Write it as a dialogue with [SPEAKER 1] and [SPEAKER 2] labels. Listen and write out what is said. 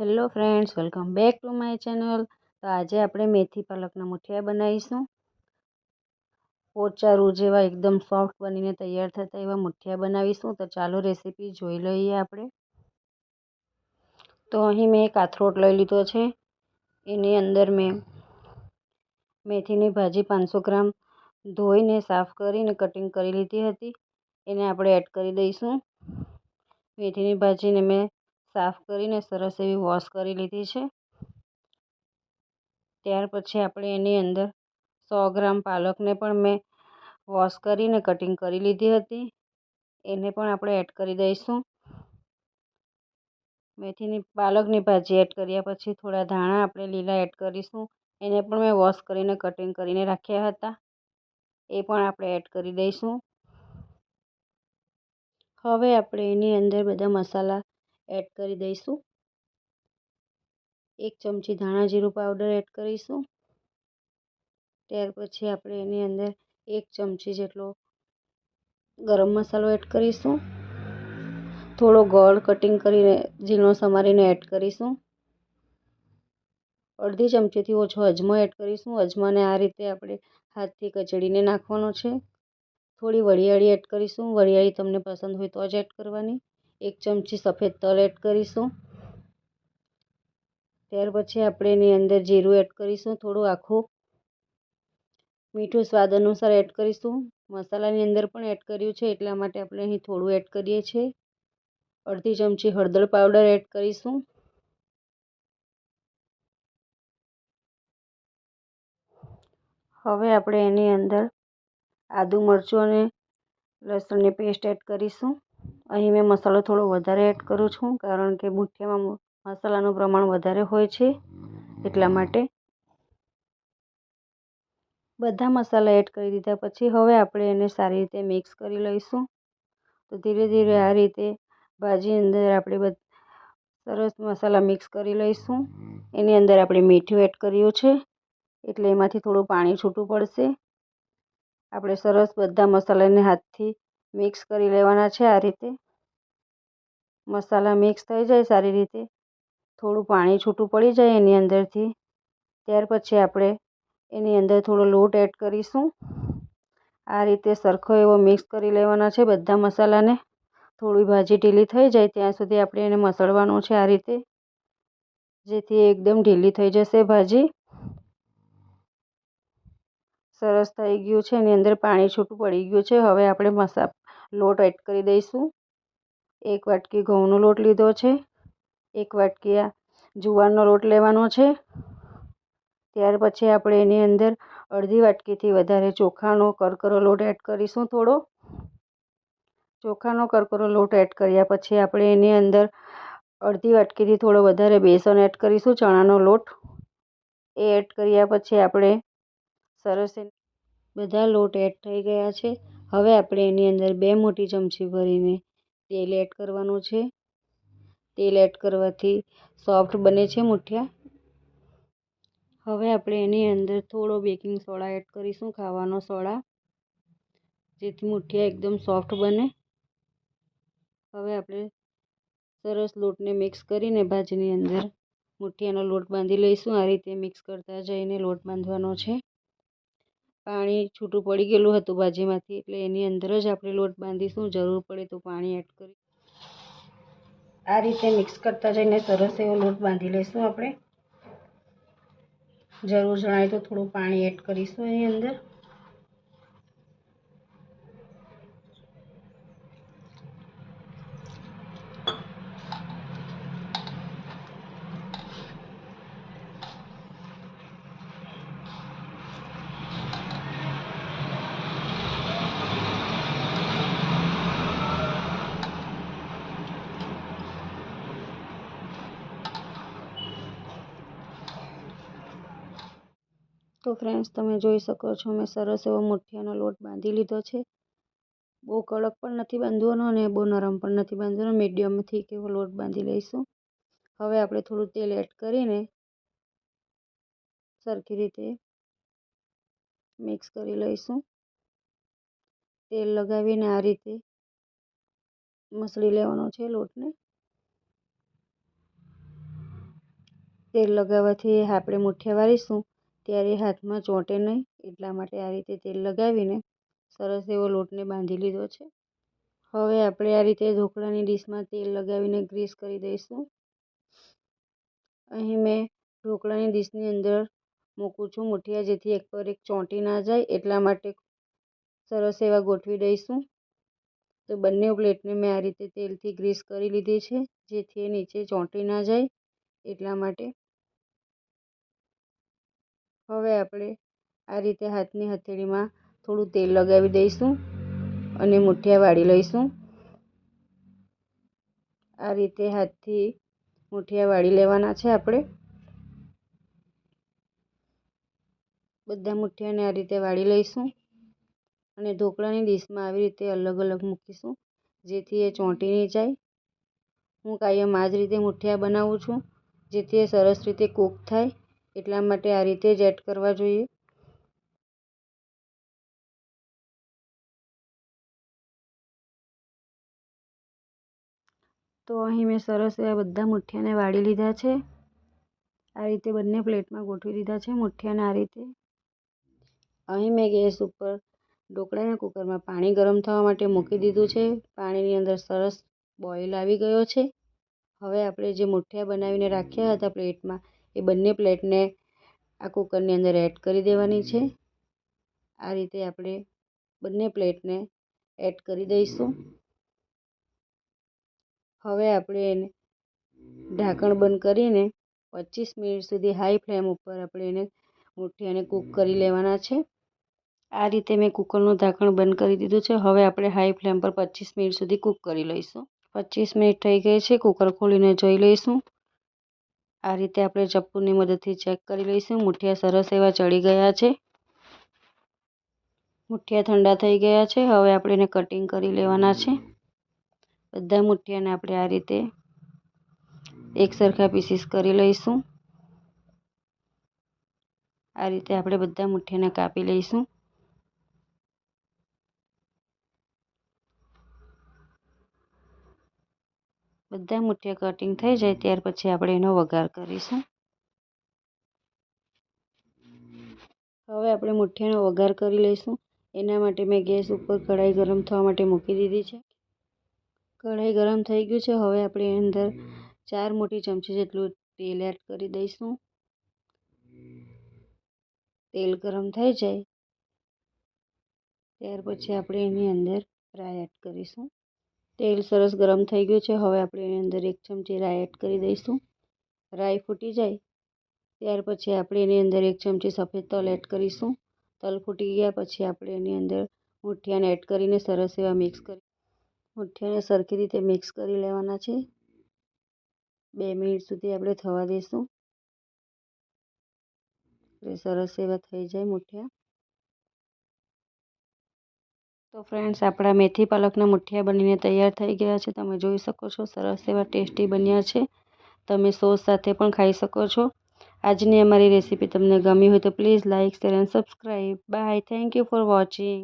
[SPEAKER 1] Hello friends, welcome back to my channel. તો આજે આપણે મેથી પાલકના મુઠિયા બનાવીશું. પોચારું જેવા એકદમ સોફ્ટ બનીને તૈયાર થતા એવા મુઠિયા બનાવીશું. તો ચાલો રેસીપી જોઈ લઈએ આપણે. તો અહીં મેં એક આથરોટ લઈ લીધો છે. એની અંદર મેં મેથીની ભાજી પાંચસો ગ્રામ ધોઈને સાફ કરીને કટિંગ કરી લીધી હતી. એને આપણે એડ કરી દઈશું. મેથીની ભાજીને મેં સાફ કરીને સરસ એવી વોશ કરી લીધી છે. ત્યાર પછી આપણે એની અંદર સો ગ્રામ પાલકને પણ મેં વોશ કરીને કટિંગ કરી લીધી હતી. એને પણ આપણે એડ કરી દઈશું. મેથીની પાલકની ભાજી એડ કર્યા પછી થોડા ધાણા આપણે લીલા એડ કરીશું. એને પણ મેં વોશ કરીને કટિંગ કરીને રાખ્યા હતા. એ પણ આપણે એડ કરી દઈશું. હવે આપણે એની અંદર બધા મસાલા એડ કરી દઈશું. એક ચમચી ધાણા જીરું પાવડર એડ કરીશું. ત્યાર પછી આપણે એની અંદર એક ચમચી જેટલો ગરમ મસાલો એડ કરીશું. થોડો ગોળ કટિંગ કરીને ઝીણો સમારીને એડ કરીશું. અડધી ચમચીથી ઓછો અજમો એડ કરીશું. અજમાને આ રીતે આપણે હાથથી કચડીને નાખવાનો છે. થોડી વરિયાળી એડ કરીશું. વરિયાળી તમને પસંદ હોય તો જ એડ કરવાની. એક ચમચી સફેદ તલ એડ કરીશું. ત્યાર પછી આપણે એની અંદર જીરું એડ કરીશું. થોડું આખું મીઠું સ્વાદ અનુસાર એડ કરીશું. મસાલાની અંદર પણ એડ કર્યું છે, એટલા માટે આપણે અહીં થોડું એડ કરીએ છીએ. અડધી ચમચી હળદર પાવડર એડ કરીશું. હવે આપણે એની અંદર આદુ મરચું અને લસણની પેસ્ટ એડ કરીશું. અહીં મેં મસાલો થોડો વધારે એડ કરું છું, કારણ કે મુઠિયામાં મસાલાનું પ્રમાણ વધારે હોય છે, એટલા માટે બધા મસાલા એડ કરી દીધા. પછી હવે આપણે એને સારી રીતે મિક્સ કરી લઈશું. તો ધીરે ધીરે આ રીતે ભાજી અંદર આપણે સરસ મસાલા મિક્સ કરી લઈશું. એની અંદર આપણે મીઠું એડ કર્યું છે, એટલે એમાંથી થોડું પાણી છૂટું પડશે. આપણે સરસ બધા મસાલાને હાથથી મિક્સ કરી લેવાના છે આ રીતે. મસાલા મિક્સ થઈ જાય સારી રીતે. થોડું પાણી છૂટું પડી જાય એની અંદરથી. ત્યાર પછી આપણે એની અંદર થોડો લોટ એડ કરીશું. આ રીતે સરખો એવો મિક્સ કરી લેવાના છે બધા મસાલાને. થોડી ભાજી ઢીલી થઈ જાય ત્યાં સુધી આપણે એને મસળવાનું છે આ રીતે. જેથી એકદમ ઢીલી થઈ જશે ભાજી. સરસ થઈ ગયું છે, એની અંદર પાણી છૂટું પડી ગયું છે. હવે આપણે મસા, લોટ એડ કરી દઈશું. એક વાટકી ઘઉંનો લોટ લીધો છે. એક વાટકી આ જુવારનો લોટ લેવાનો છે. ત્યાર પછી આપણે એની અંદર અડધી વાટકીથી વધારે ચોખાનો કરકરો લોટ એડ કરીશું થોડો. ચોખાનો કરકરો લોટ એડ કર્યા પછી આપણે એની અંદર અડધી વાટકીથી થોડો વધારે બેસન એડ કરીશું, ચણાનો લોટ. એ એડ કર્યા પછી આપણે સરસ બધા લોટ એડ થઈ ગયા છે. હવે આપણે એની અંદર બે મોટી ચમચી ભરીને તેલ એડ કરવાનું છે. તેલ એડ કરવાથી સોફ્ટ બને છે મુઠિયા. હવે આપણે એની અંદર થોડો બેકિંગ સોડા એડ કરીશું, ખાવાનો સોડા, જેથી મુઠિયા એકદમ સોફ્ટ બને. હવે આપણે સરસ લોટને મિક્સ કરીને ભાજીની અંદર મુઠિયાનો લોટ બાંધી લઈશું. આ રીતે મિક્સ કરતા જઈને લોટ બાંધવાનો છે. પાણી છૂટું પડી ગયેલું હતું ભાજીમાંથી એટલે એની અંદર જ આપણે લોટ બાંધીશું. જરૂર પડે તો પાણી એડ કરી. આ રીતે મિક્સ કરતા જઈને સરસ એવો લોટ બાંધી લઈશું આપણે. જરૂર જણાય તો થોડું પાણી એડ કરીશું એની અંદર. તો ફ્રેન્ડ્સ તમે જોઈ શકો છો મેં સરસ એવો મુઠિયાનો લોટ બાંધી લીધો છે. બહુ કડક પણ નથી બાંધવાનો અને બહુ નરમ પણ નથી બાંધવાનો. મીડિયમથી કેવો લોટ બાંધી લઈશું. હવે આપણે થોડું તેલ એડ કરીને સરખી રીતે મિક્સ કરી લઈશું. તેલ લગાવીને આ રીતે મસળી લેવાનો છે લોટને. તેલ લગાવવાથી આપણે મુઠિયા વાળીશું. ત્યારે હાથમાં ચોંટે નહીં. એટલા માટે આ રીતે તેલ લગાવીને સરસ એવો લોટને બાંધી લીધો છે. હવે આપણે આ રીતે ઢોકળાની ડીશમાં તેલ લગાવીને ગ્રીસ કરી દઈશું. અહીં મેં ઢોકળાની ડીશની અંદર મૂકું છું મુઠિયા, જેથી એક પર એક ચોંટી ના જાય. એટલા માટે સરસ એવા ગોઠવી દઈશું. તો બંને પ્લેટને મેં આ રીતે તેલથી ગ્રીસ કરી લીધી છે, જેથી નીચે ચોંટી ના જાય. એટલા માટે હવે આપણે આ રીતે હાથની હથેળીમાં થોડું તેલ લગાવી દઈશું અને મુઠિયા વાળી લઈશું. આ રીતે હાથથી મુઠિયા વાળી લેવાના છે આપણે. બધા મુઠિયાને આ રીતે વાળી લઈશું અને ઢોકળાની ડીશમાં આવી રીતે અલગ અલગ મૂકીશું જેથી એ ચોંટી નહીં જાય. હું કાયમ આ જ રીતે મુઠિયા બનાવું છું જેથી એ સરસ રીતે કૂક થાય. એટલા માટે આ રીતે જ એડ કરવા જોઈએ. તો અહીં મેં સરસ એવા બધા મુઠિયાને વાળી લીધા છે. આ રીતે બંને પ્લેટમાં ગોઠવી દીધા છે મુઠિયાને આ રીતે. અહીં મેં ગેસ ઉપર ઢોકળાના કુકરમાં પાણી ગરમ થવા માટે મૂકી દીધું છે. પાણીની અંદર સરસ બોઇલ આવી ગયો છે. હવે આપણે જે મુઠિયા બનાવીને રાખ્યા હતા પ્લેટમાં એ બંને પ્લેટને આ કુકરની અંદર એડ કરી દેવાની છે. આ રીતે આપણે બંને પ્લેટને એડ કરી દઈશું. હવે આપણે એને ઢાંકણ બંધ કરીને પચીસ મિનિટ સુધી હાઈ ફ્લેમ ઉપર આપણે એને મુઠિયાને કૂક કરી લેવાના છે. આ રીતે મેં કુકરનું ઢાંકણ બંધ કરી દીધું છે. હવે આપણે હાઈ ફ્લેમ પર પચીસ મિનિટ સુધી કૂક કરી લઈશું. પચીસ મિનિટ થઈ ગઈ છે. કુકર ખોલીને જોઈ લઈશું. આ રીતે આપણે ચપ્પુની મદદથી ચેક કરી લઈશું. મુઠિયા સરસ એવા ચડી ગયા છે. મુઠિયા ઠંડા થઈ ગયા છે. હવે આપણે એને કટિંગ કરી લેવાના છે. બધા મુઠિયાને આપણે આ રીતે એક સરખા પીસીસ કરી લઈશું. આ રીતે આપણે બધા મુઠિયાને કાપી લઈશું. બધા મૂઠિયા કટિંગ થઈ જાય ત્યાર પછી આપણે એનો વઘાર કરીશું. હવે આપણે મૂઠિયાનો વઘાર કરી લઈશું. એના માટે મેં ગેસ ઉપર કઢાઈ ગરમ થવા માટે મૂકી દીધી છે. કઢાઈ ગરમ થઈ ગયું છે. હવે આપણે એની અંદર ચાર મોટી ચમચી જેટલું તેલ એડ કરી દઈશું. તેલ ગરમ થઈ જાય. ત્યાર પછી આપણે એની અંદર ફ્રાય એડ કરીશું. તેલ સરસ ગરમ થઈ ગયું છે. હવે આપણે એની અંદર એક ચમચી રાઈ એડ કરી દઈશું. રાઈ ફૂટી જાય ત્યાર પછી આપણે એની અંદર એક ચમચી સફેદ તલ એડ કરીશું. તલ ફૂટી ગયા પછી આપણે એની અંદર મુઠિયાને એડ કરીને સરસ એવા મિક્સ કરી મુઠિયાને સરખી રીતે મિક્સ કરી લેવાના છે. બે મિનિટ સુધી આપણે થવા દઈશું. એટલે સરસ એવા થઈ જાય મુઠિયા. તો ફ્રેન્ડ્સ આપણા મેથી પાલકના મુઠિયા બનીને તૈયાર થઈ ગયા છે. તમે જોઈ શકો છો, સરસ એવા ટેસ્ટી બન્યા છે. તમે સોસ સાથે પણ ખાઈ શકો છો. આજની અમારી રેસીપી તમને ગમી હોય તો please like share and subscribe bye thank you for watching